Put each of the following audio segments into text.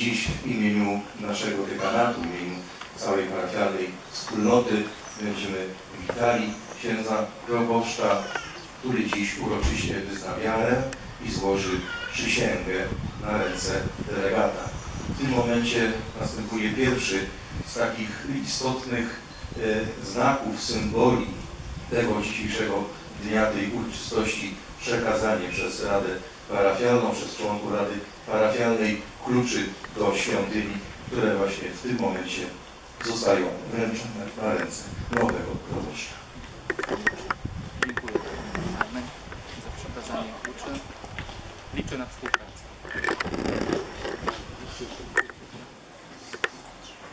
Dziś w imieniu naszego dekanatu, w imieniu całej parafialnej wspólnoty będziemy witali księdza proboszcza, który dziś uroczyście wyzna wiarę i złoży przysięgę na ręce delegata. W tym momencie następuje pierwszy z takich istotnych e, znaków, symboli tego dzisiejszego dnia, tej uroczystości, przekazanie przez Radę Parafialną, przez członków Rady Parafialnej kluczy do świątyni, które właśnie w tym momencie zostają wręczone na ręce nowego proboszcza. Dziękuję Arnek za przekazanie kluczy. Liczę na współpracę.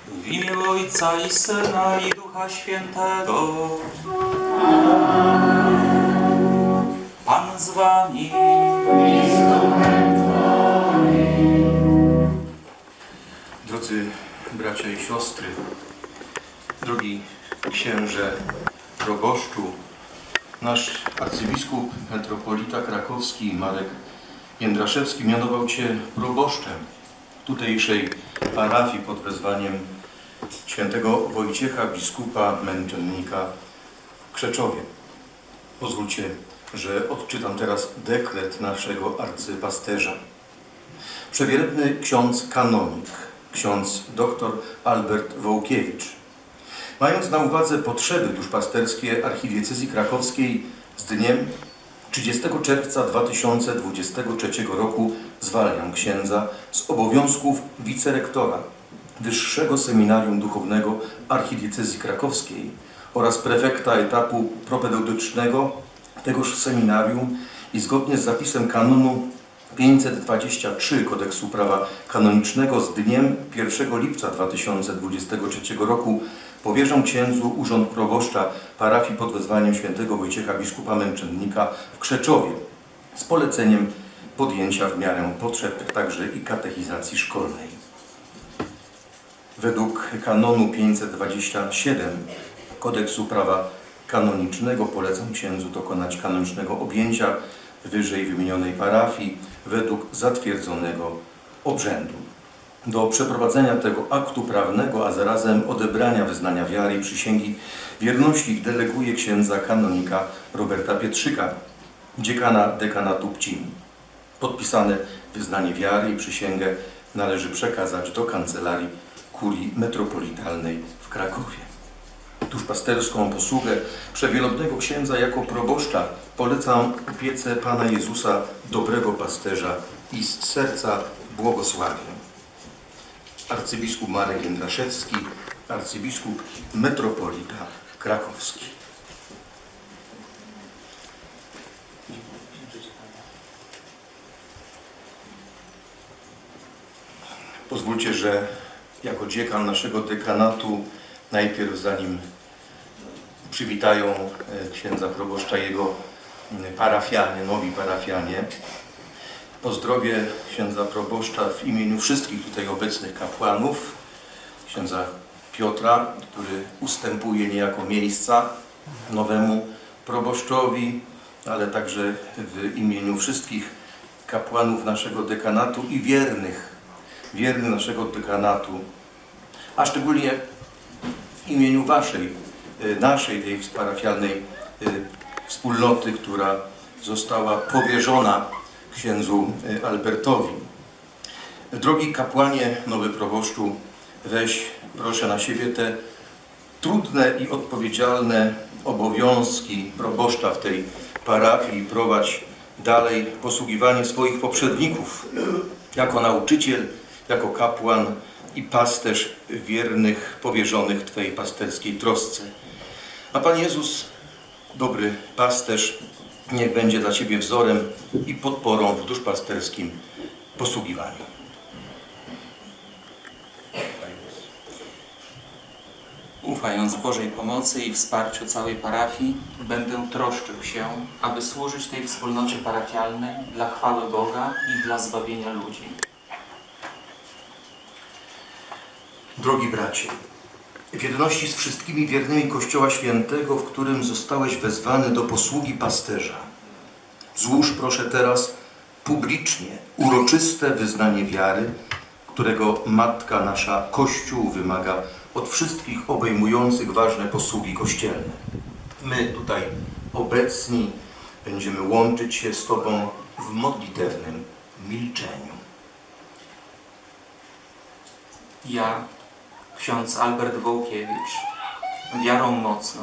W imię Ojca i Syna i Ducha Świętego. Pan z wami. Drodzy bracia i siostry, drogi księże proboszczu, nasz arcybiskup metropolita krakowski Marek Jędraszewski mianował Cię proboszczem tutejszej parafii pod wezwaniem świętego Wojciecha, biskupa męczennika w Krzeczowie. Pozwólcie, że odczytam teraz dekret naszego arcypasterza. Przewielebny ksiądz kanonik, ksiądz dr Albert Wołkiewicz. Mając na uwadze potrzeby duszpasterskie archidiecezji krakowskiej z dniem 30 czerwca 2023 roku zwalniam księdza z obowiązków wicerektora Wyższego Seminarium Duchownego Archidiecezji Krakowskiej oraz prefekta etapu propedeutycznego tegoż seminarium i zgodnie z zapisem kanonu 523 Kodeksu Prawa Kanonicznego z dniem 1 lipca 2023 roku powierzam księdzu urząd proboszcza parafii pod wezwaniem świętego Wojciecha biskupa męczennika w Krzeczowie z poleceniem podjęcia w miarę potrzeb także i katechizacji szkolnej. Według kanonu 527 Kodeksu Prawa Kanonicznego polecam księdzu dokonać kanonicznego objęcia wyżej wymienionej parafii według zatwierdzonego obrzędu. Do przeprowadzenia tego aktu prawnego, a zarazem odebrania wyznania wiary i przysięgi wierności deleguje księdza kanonika Roberta Pietrzyka, dziekana dekanatu Pcim. Podpisane wyznanie wiary i przysięgę należy przekazać do kancelarii kurii metropolitalnej w Krakowie. Duszpasterską posługę przewielobnego księdza jako proboszcza polecam opiece Pana Jezusa, dobrego pasterza i z serca błogosławię. Arcybiskup Marek Jędraszewski, arcybiskup metropolita krakowski. Pozwólcie, że jako dziekan naszego dekanatu najpierw zanim przywitają e, księdza proboszcza jego parafianie, nowi parafianie. Pozdrowię księdza proboszcza w imieniu wszystkich tutaj obecnych kapłanów, księdza Piotra, który ustępuje niejako miejsca nowemu proboszczowi, ale także w imieniu wszystkich kapłanów naszego dekanatu i wiernych, wiernych naszego dekanatu, a szczególnie w imieniu Waszej, naszej tej parafialnej y, wspólnoty, która została powierzona księdzu y, Albertowi. Drogi kapłanie, nowy proboszczu, weź proszę na siebie te trudne i odpowiedzialne obowiązki proboszcza w tej parafii prowadź dalej posługiwanie swoich poprzedników jako nauczyciel, jako kapłan i pasterz wiernych, powierzonych Twojej pasterskiej trosce. A Pan Jezus, dobry pasterz, niech będzie dla Ciebie wzorem i podporą w duszpasterskim posługiwaniu. Ufając Bożej pomocy i wsparciu całej parafii, będę troszczył się, aby służyć tej wspólnocie parafialnej dla chwały Boga i dla zbawienia ludzi. Drogi bracie, w jedności z wszystkimi wiernymi Kościoła Świętego, w którym zostałeś wezwany do posługi pasterza, złóż proszę teraz publicznie uroczyste wyznanie wiary, którego Matka nasza Kościół wymaga od wszystkich obejmujących ważne posługi kościelne. My tutaj obecni będziemy łączyć się z Tobą w modlitewnym milczeniu. Ja, ksiądz Albert Wołkiewicz, wiarą mocną,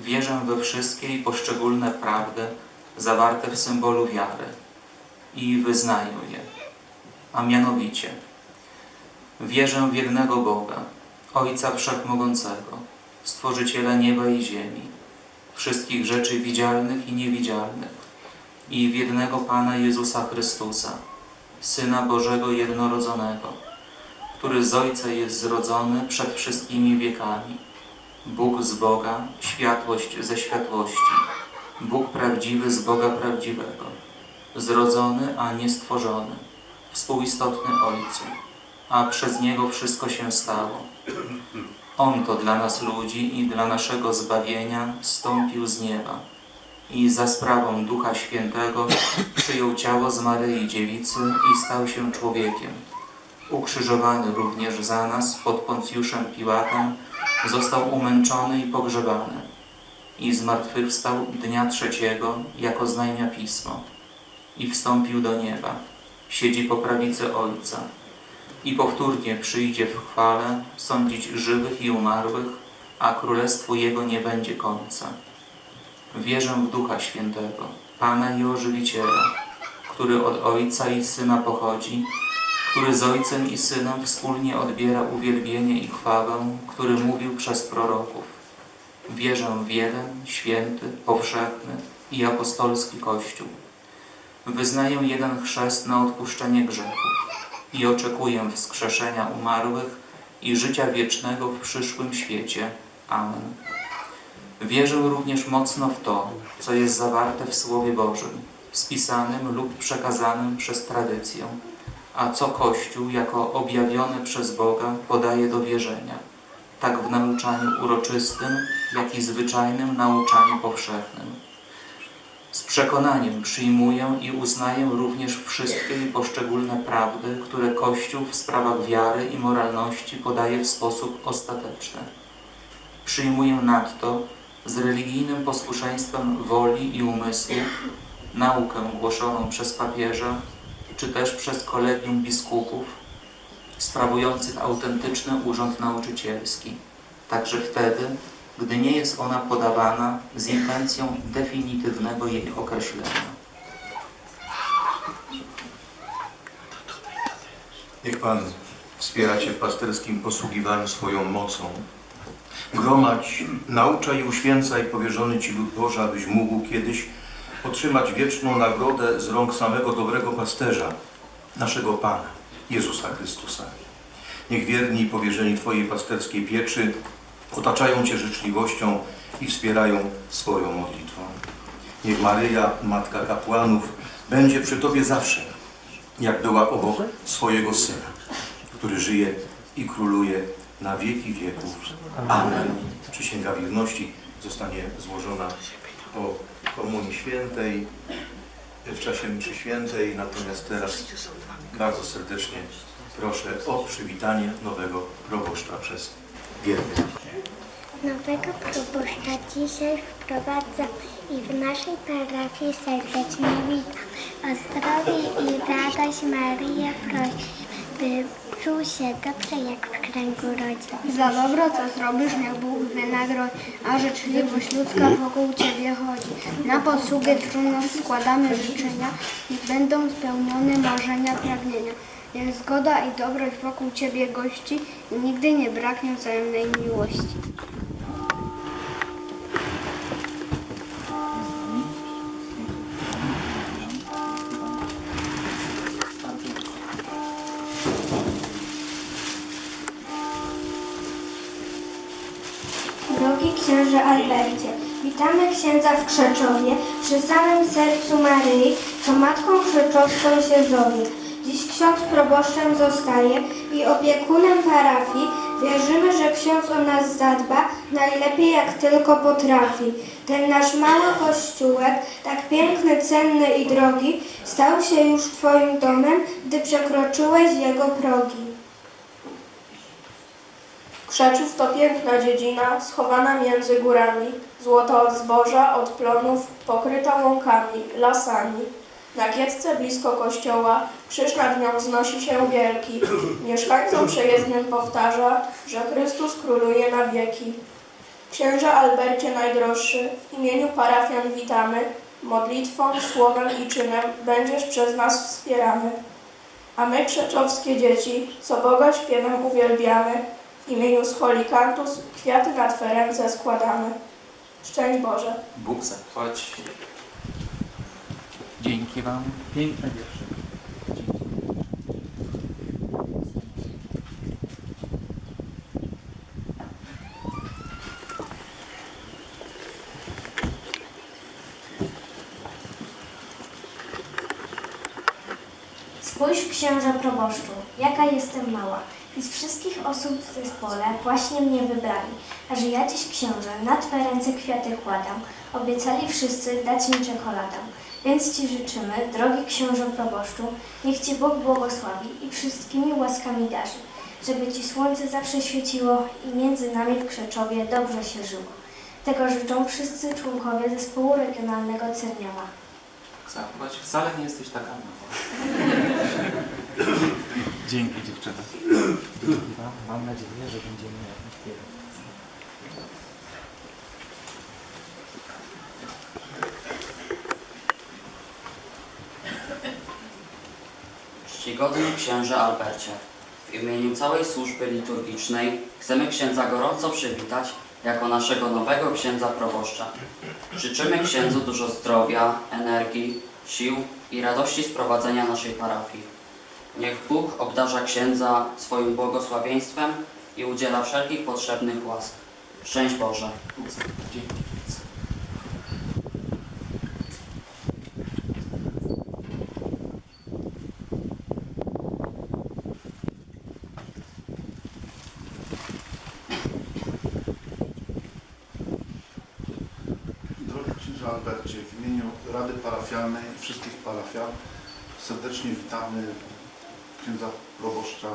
wierzę we wszystkie i poszczególne prawdy zawarte w symbolu wiary i wyznaję je. A mianowicie, wierzę w jednego Boga, Ojca Wszechmogącego, Stworzyciela nieba i ziemi, wszystkich rzeczy widzialnych i niewidzialnych, i w jednego Pana Jezusa Chrystusa, Syna Bożego Jednorodzonego, który z Ojca jest zrodzony przed wszystkimi wiekami. Bóg z Boga, światłość ze światłości, Bóg prawdziwy z Boga prawdziwego, zrodzony, a nie stworzony, współistotny Ojcu, a przez Niego wszystko się stało. On to dla nas ludzi i dla naszego zbawienia stąpił z nieba. I za sprawą Ducha Świętego przyjął ciało z Maryi Dziewicy i stał się człowiekiem ukrzyżowany również za nas pod Poncjuszem Piłatem, został umęczony i pogrzebany i zmartwychwstał dnia trzeciego, jako znajmia Pismo i wstąpił do nieba, siedzi po prawicy Ojca i powtórnie przyjdzie w chwale sądzić żywych i umarłych, a królestwu Jego nie będzie końca. Wierzę w Ducha Świętego, Pana i Ożywiciela, który od Ojca i Syna pochodzi, który z Ojcem i Synem wspólnie odbiera uwielbienie i chwałę, który mówił przez proroków. Wierzę w jeden, święty, powszechny i apostolski Kościół. Wyznaję jeden chrzest na odpuszczenie grzechów i oczekuję wskrzeszenia umarłych i życia wiecznego w przyszłym świecie. Amen. Wierzę również mocno w to, co jest zawarte w Słowie Bożym, spisanym lub przekazanym przez tradycję a co Kościół jako objawione przez Boga podaje do wierzenia, tak w nauczaniu uroczystym, jak i zwyczajnym nauczaniu powszechnym. Z przekonaniem przyjmuję i uznaję również wszystkie poszczególne prawdy, które Kościół w sprawach wiary i moralności podaje w sposób ostateczny. Przyjmuję nadto z religijnym posłuszeństwem woli i umysłu naukę głoszoną przez papieża czy też przez kolegium biskupów sprawujących autentyczny urząd nauczycielski, także wtedy, gdy nie jest ona podawana z intencją definitywnego jej określenia. Niech Pan wspiera Cię w pasterskim posługiwaniu swoją mocą. Gromadź, nauczaj i uświęcaj powierzony Ci lud Boży, abyś mógł kiedyś otrzymać wieczną nagrodę z rąk samego dobrego pasterza, naszego Pana, Jezusa Chrystusa. Niech wierni powierzeni Twojej pasterskiej pieczy otaczają Cię życzliwością i wspierają swoją modlitwą. Niech Maryja, Matka kapłanów, będzie przy Tobie zawsze, jak była obok swojego Syna, który żyje i króluje na wieki wieków. Amen. Przysięga wierności zostanie złożona po Komunii Świętej, w czasie mszy świętej, natomiast teraz bardzo serdecznie proszę o przywitanie nowego proboszcza przez wiernych. Nowego proboszcza dzisiaj wprowadza i w naszej parafii serdecznie witam. O zdrowie i radość Maryję prosi, by czuł się dobrze jak w kręgu rodzin. Za dobro, co zrobisz, niech Bóg wynagrodzi, a życzliwość ludzka wokół Ciebie chodzi. Na posługę trudno składamy życzenia, niech będą spełnione marzenia, pragnienia. Niech zgoda i dobroć wokół Ciebie gości i nigdy nie braknie wzajemnej miłości. Księże Albercie. Witamy księdza w Krzeczowie, przy samym sercu Maryi, co matką krzeczowską się zowie. Dziś ksiądz proboszczem zostaje i opiekunem parafii. Wierzymy, że ksiądz o nas zadba najlepiej jak tylko potrafi. Ten nasz mały kościółek, tak piękny, cenny i drogi, stał się już Twoim domem, gdy przekroczyłeś jego progi. Krzeczów to piękna dziedzina, schowana między górami, złota od zboża, od plonów, pokryta łąkami, lasami. Na kiecce blisko kościoła krzyż nad nią wznosi się wielki. Mieszkańcom przejezdnym powtarza, że Chrystus króluje na wieki. Księże Albercie najdroższy, w imieniu parafian witamy. Modlitwą, słowem i czynem będziesz przez nas wspierany. A my, krzeczowskie dzieci, co Boga śpiewem uwielbiamy, imieniu scholikantus kwiaty na Twe ręce składamy. Szczęść Boże. Bóg zapłać. Dzięki Wam. Piękne wiersze. Spójrz, księże proboszczu, jaka jestem mała. I z wszystkich osób w zespole właśnie mnie wybrali. A że ja dziś księże, na Twe ręce kwiaty kładam. Obiecali wszyscy dać mi czekoladę. Więc Ci życzymy, drogi księże proboszczu, niech Ci Bóg błogosławi i wszystkimi łaskami darzy. Żeby Ci słońce zawsze świeciło i między nami w Krzeczowie dobrze się żyło. Tego życzą wszyscy członkowie zespołu regionalnego Cerniawa. Zapłać. Wcale nie jesteś taka mała. Dzięki dziewczyny. Mam nadzieję, że będziemy jak Czcigodny księże Albercie, w imieniu całej służby liturgicznej chcemy księdza gorąco przywitać jako naszego nowego księdza proboszcza. Życzymy księdzu dużo zdrowia, energii, sił i radości z prowadzenia naszej parafii. Niech Bóg obdarza księdza swoim błogosławieństwem i udziela wszelkich potrzebnych łask. Szczęść Boże! Dzięki. Albercie, w imieniu Rady Parafialnej i wszystkich parafian serdecznie witamy księdza proboszcza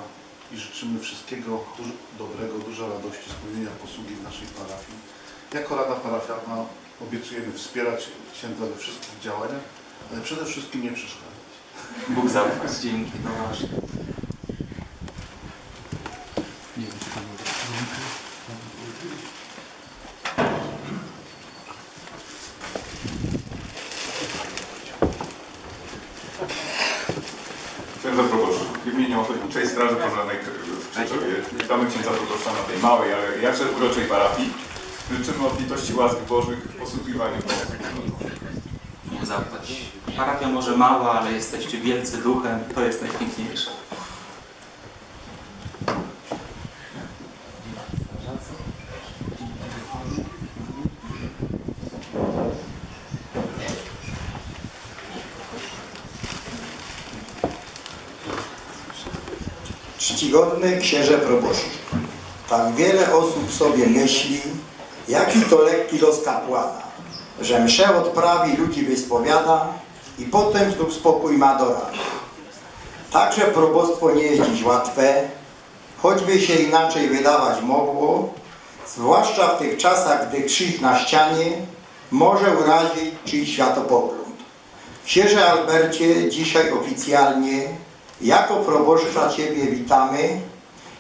i życzymy wszystkiego dobrego, dużo radości, spełnienia posługi w naszej parafii. Jako Rada Parafialna obiecujemy wspierać księdza we wszystkich działaniach, ale przede wszystkim nie przeszkadzać. Bóg zapłać. Dzięki. No właśnie. Dzięki panowie. Księdza proboszczu, w imieniu Ochotniczej Straży Pożarnej w Krzeczowie witamy księdza proboszcza na tej małej, ale jakże uroczej parafii. Obfitości łask Bożych w posługiwaniu. Bóg zapłać. Parafia może mała, ale jesteście wielcy duchem. To jest najpiękniejsze. Czcigodny księże proboszczu, tak wiele osób sobie myśli, jaki to lekki los kapłana, że mszę odprawi, ludzi wyspowiada i potem znów spokój ma do. Także probostwo nie jest dziś łatwe, choćby się inaczej wydawać mogło, zwłaszcza w tych czasach, gdy krzyż na ścianie może urazić czyjś światopogląd. Księże Albercie, dzisiaj oficjalnie jako proboszcza Ciebie witamy.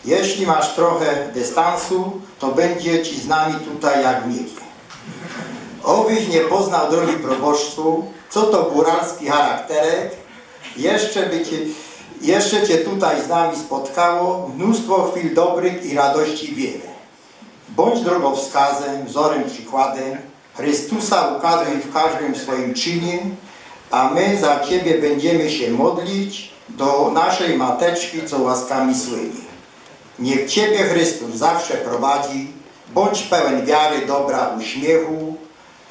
Jeśli masz trochę dystansu, to będzie Ci z nami tutaj jak miły. Obyś nie poznał drogi proboszczu, co to góralski charakterek, jeszcze, by cię, jeszcze Cię tutaj z nami spotkało mnóstwo chwil dobrych i radości wiele. Bądź drogowskazem, wzorem, przykładem, Chrystusa ukazuj w każdym swoim czynie, a my za Ciebie będziemy się modlić do naszej Mateczki, co łaskami słynie. Niech Ciebie Chrystus zawsze prowadzi, Bądź pełen wiary, dobra, uśmiechu,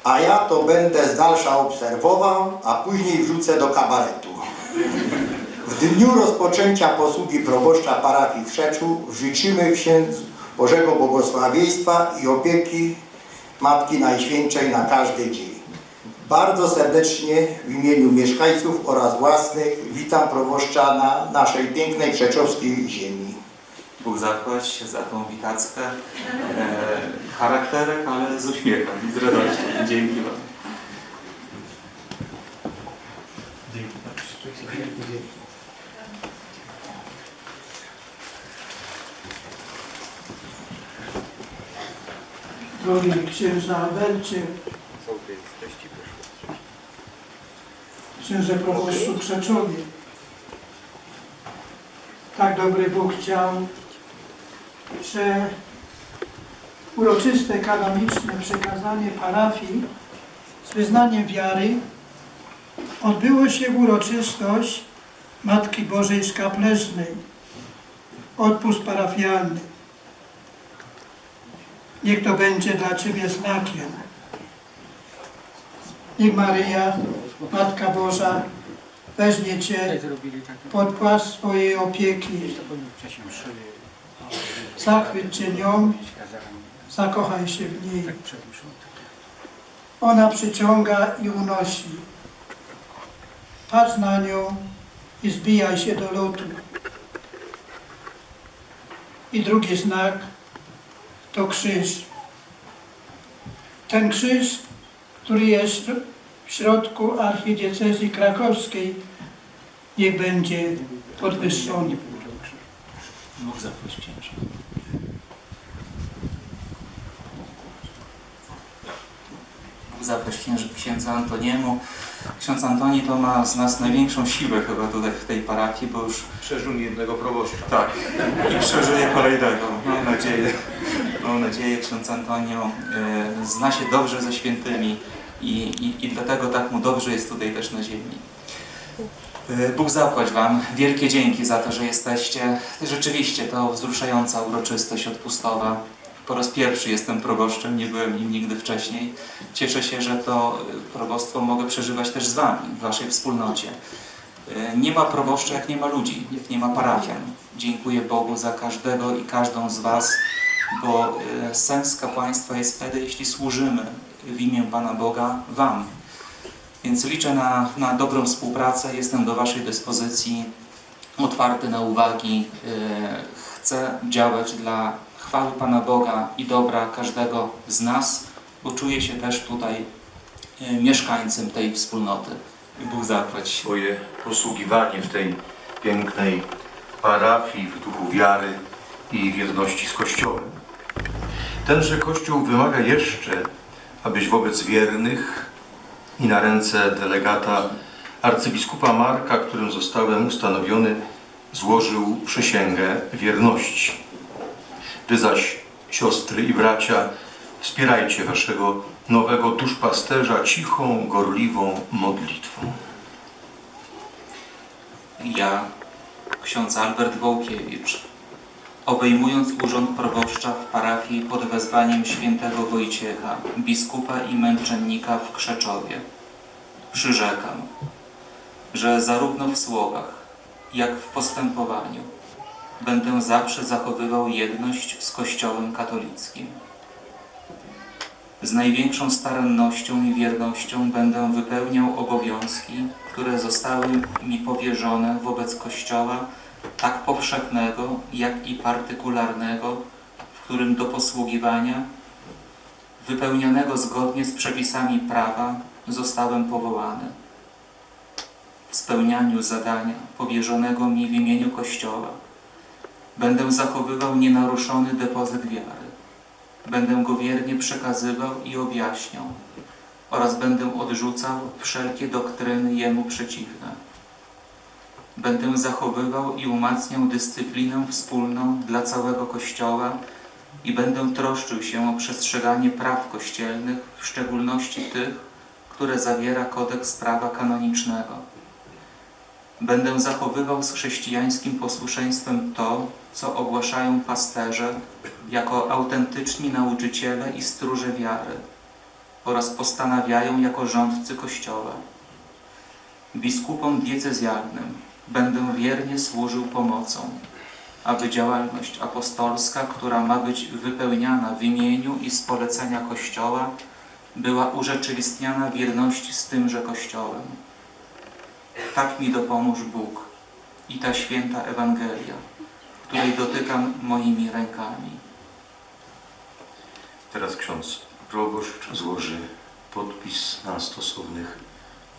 a ja to będę z dalsza obserwował, a później wrzucę do kabaretu. W dniu rozpoczęcia posługi proboszcza parafii w Szeczu życzymy księdzu Bożego Błogosławieństwa i opieki Matki Najświętszej na każdy dzień. Bardzo serdecznie w imieniu mieszkańców oraz własnych witam proboszcza na naszej pięknej przeczowskiej ziemi. Bóg zapłać za tą witackę. E, charakterek, ale z uśmiechem i z radością. Dzięki Wam. Drogi księża Albercie, księże proboszczu Krzeczowie, tak dobry Bóg chciał, że uroczyste kanoniczne przekazanie parafii z wyznaniem wiary odbyło się w uroczystość Matki Bożej Szkapleżnej, odpust parafialny. Niech to będzie dla Ciebie znakiem. Niech Maryja, Matka Boża, weźmie Cię pod płaszcz swojej opieki. Zachwyć nią, zakochaj się w niej. Ona przyciąga i unosi. Patrz na nią i zbijaj się do lotu. I drugi znak to krzyż. Ten krzyż, który jest w środku archidiecezji krakowskiej, niech będzie podwyższony. Bóg zapłać księża. Księży, księdza Antoniemu. Ksiądz Antoni to ma z nas największą siłę chyba tutaj w tej parafii, bo już Przeżył jednego proboszcza. tak i przeżyje kolejnego. Mam nadzieję. Mam nadzieję, ksiądz Antonio e, zna się dobrze ze świętymi i, i, i dlatego tak mu dobrze jest tutaj też na ziemi. E, Bóg zapłać Wam wielkie dzięki za to, że jesteście. Rzeczywiście to wzruszająca uroczystość odpustowa. Po raz pierwszy jestem proboszczem, nie byłem nim nigdy wcześniej. Cieszę się, że to e, probostwo mogę przeżywać też z Wami, w Waszej wspólnocie. E, Nie ma proboszcza, jak nie ma ludzi, jak nie ma parafian. Dziękuję Bogu za każdego i każdą z Was, bo e, sens kapłaństwa jest wtedy, jeśli służymy w imię Pana Boga Wam. Więc liczę na, na dobrą współpracę, jestem do Waszej dyspozycji, otwarty na uwagi. Chcę działać dla chwały Pana Boga i dobra każdego z nas, bo czuję się też tutaj e, mieszkańcem tej wspólnoty. I Bóg zapłać. swoje posługiwanie w tej pięknej parafii w duchu wiary i wierności z Kościołem. Tenże Kościół wymaga jeszcze, abyś wobec wiernych i na ręce delegata arcybiskupa Marka, którym zostałem ustanowiony, złożył przysięgę wierności. Wy zaś, siostry i bracia, wspierajcie waszego nowego duszpasterza cichą, gorliwą modlitwą. Ja, ksiądz Albert Wołkiewicz, obejmując urząd proboszcza w parafii pod wezwaniem świętego Wojciecha, biskupa i męczennika w Krzeczowie, przyrzekam, że zarówno w słowach, jak w postępowaniu będę zawsze zachowywał jedność z Kościołem katolickim. Z największą starannością i wiernością będę wypełniał obowiązki, które zostały mi powierzone wobec Kościoła tak powszechnego, jak i partykularnego, w którym do posługiwania, wypełnionego zgodnie z przepisami prawa, zostałem powołany. W spełnianiu zadania powierzonego mi w imieniu Kościoła będę zachowywał nienaruszony depozyt wiary. Będę go wiernie przekazywał i objaśniał oraz będę odrzucał wszelkie doktryny jemu przeciwne. Będę zachowywał i umacniał dyscyplinę wspólną dla całego Kościoła i będę troszczył się o przestrzeganie praw kościelnych, w szczególności tych, które zawiera kodeks prawa kanonicznego. Będę zachowywał z chrześcijańskim posłuszeństwem to, co ogłaszają pasterze jako autentyczni nauczyciele i stróże wiary oraz postanawiają jako rządcy Kościoła. Biskupom diecezjalnym będę wiernie służył pomocą, aby działalność apostolska, która ma być wypełniana w imieniu i z polecenia Kościoła, była urzeczywistniana wierności z tymże Kościołem. Tak mi dopomóż Bóg i ta święta Ewangelia, której dotykam moimi rękami. Teraz ksiądz proboszcz złoży podpis na stosownych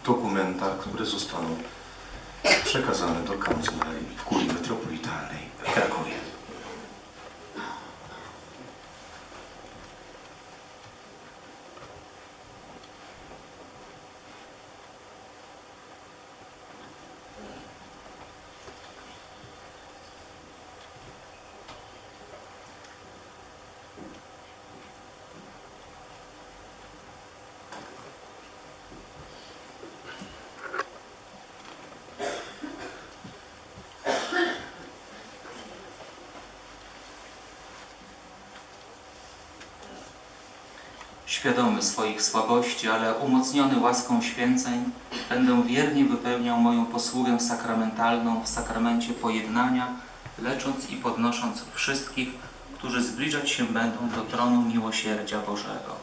dokumentach, które zostaną przekazane do kancelarii w kurii metropolitalnej w Krakowie. Świadomy swoich słabości, ale umocniony łaską święceń, będę wiernie wypełniał moją posługę sakramentalną w sakramencie pojednania, lecząc i podnosząc wszystkich, którzy zbliżać się będą do tronu miłosierdzia Bożego.